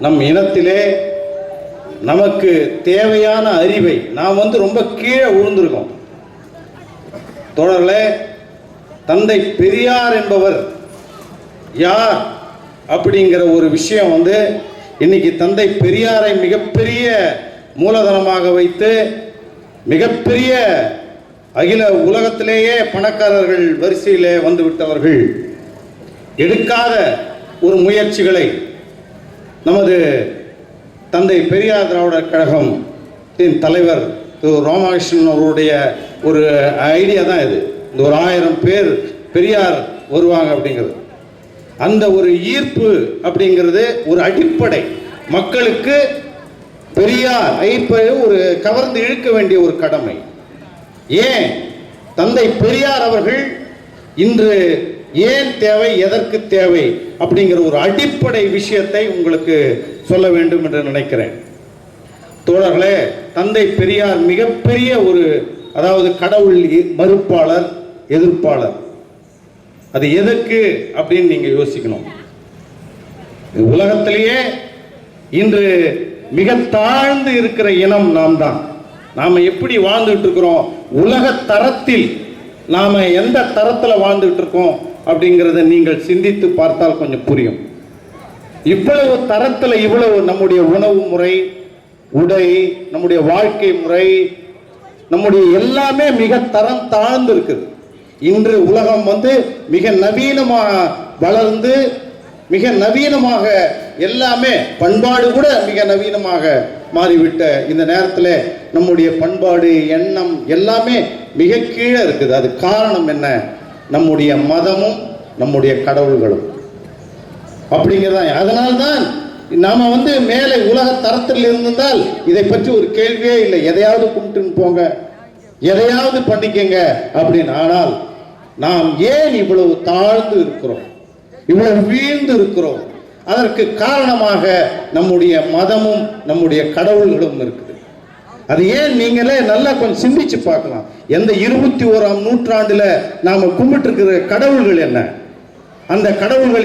நம் இனத்திலே நமக்கு தேவையான அறிவை நாம் வந்து ரொம்ப கீழே விழுந்திருக்கோம் தோழர்களே தந்தை பெரியார் என்பவர் யார் அப்படிங்கிற ஒரு விஷயம் வந்து இன்னைக்கு தந்தை பெரியாரை மிகப்பெரிய மூலதனமாக வைத்து மிகப்பெரிய அகில உலகத்திலேயே பணக்காரர்கள் வரிசையிலே வந்துவிட்டவர்கள் எடுக்காத ஒரு முயற்சிகளை நமது தந்தை பெரியார் திராவிடர் கழகம் தலைவர் திரு ராமகிருஷ்ணன் அவருடைய ஒரு ஐடியா தான் இது. இந்த ஒரு ஆயிரம் பேர் பெரியார் வருவாங்க அப்படிங்கிறது. அந்த ஒரு ஈர்ப்பு அப்படிங்கிறது ஒரு அடிப்படை. மக்களுக்கு பெரியார் ஐப்பை ஒரு கவர்ந்து இழுக்க வேண்டிய ஒரு கடமை. ஏன்? தந்தை பெரியார் அவர்கள் இன்று ஏன் தேவை எதற்கு தேவை அப்படிங்கிற ஒரு அடிப்படை விஷயத்தை உங்களுக்கு சொல்ல வேண்டும் என்று நினைக்கிறேன். தோழர்களே தந்தை பெரியார் மிகப்பெரிய ஒரு அதாவது கடவுள் மறுப்பாளர் எதிர்ப்பாளர். அது எதற்கு அப்படின்னு நீங்க யோசிக்கணும். இது உலகத்திலேயே இன்று மிக தாழ்ந்து இருக்கிற இனம் நாம் தான் நாம எப்படி வாழ்ந்துட்டு இருக்கிறோம்? உலக தரத்தில் நாம எந்த தரத்தில் வாழ்ந்துட்டு இருக்கோம்? அப்படிங்கிறத நீங்கள் சிந்தித்து பார்த்தால் கொஞ்சம் புரியும். இவ்வளவு தரத்தில் இவ்வளவு நம்முடைய உணவு முறை உடை நம்முடைய வாழ்க்கை முறை நம்முடைய எல்லாமே மிக தரம் தாழ்ந்து இருக்குது இன்று உலகம் வந்து மிக நவீனமாக வளர்ந்து மிக நவீனமாக எல்லாமே பண்பாடு கூட மிக நவீனமாக மாறிவிட்ட இந்த நேரத்தில் நம்முடைய பண்பாடு எண்ணம் எல்லாமே மிக கீழே இருக்குது. அது காரணம் என்ன? நம்முடைய மதமும் நம்முடைய கடவுள்களும். அப்படிங்கிறதா அதனால்தான் நாம வந்து மேலே உலக தரத்தில் இருந்திருந்தால் இதை பற்றி ஒரு கேள்வியே இல்லை. எதையாவது கும்பிட்டுன்னு போங்க. எதையாவது பண்ணிக்கங்க அப்படின்னு. ஆனால் நாம் ஏன் இவ்வளவு தாழ்ந்து இருக்கிறோம்? இவ்வளவு வீழ்ந்து இருக்கிறோம்? அதற்கு காரணமாக நம்முடைய மதமும் நம்முடைய கடவுள்களும் இருக்குது அது ஏன் நீங்களே நல்லா கொஞ்சம் சிந்திச்சு பார்க்கலாம். எந்த இருபத்தி ஓராம் நூற்றாண்டுல நாம கும்பிட்டு இருக்கிற கடவுள்கள் என்ன? அந்த கடவுள்கள்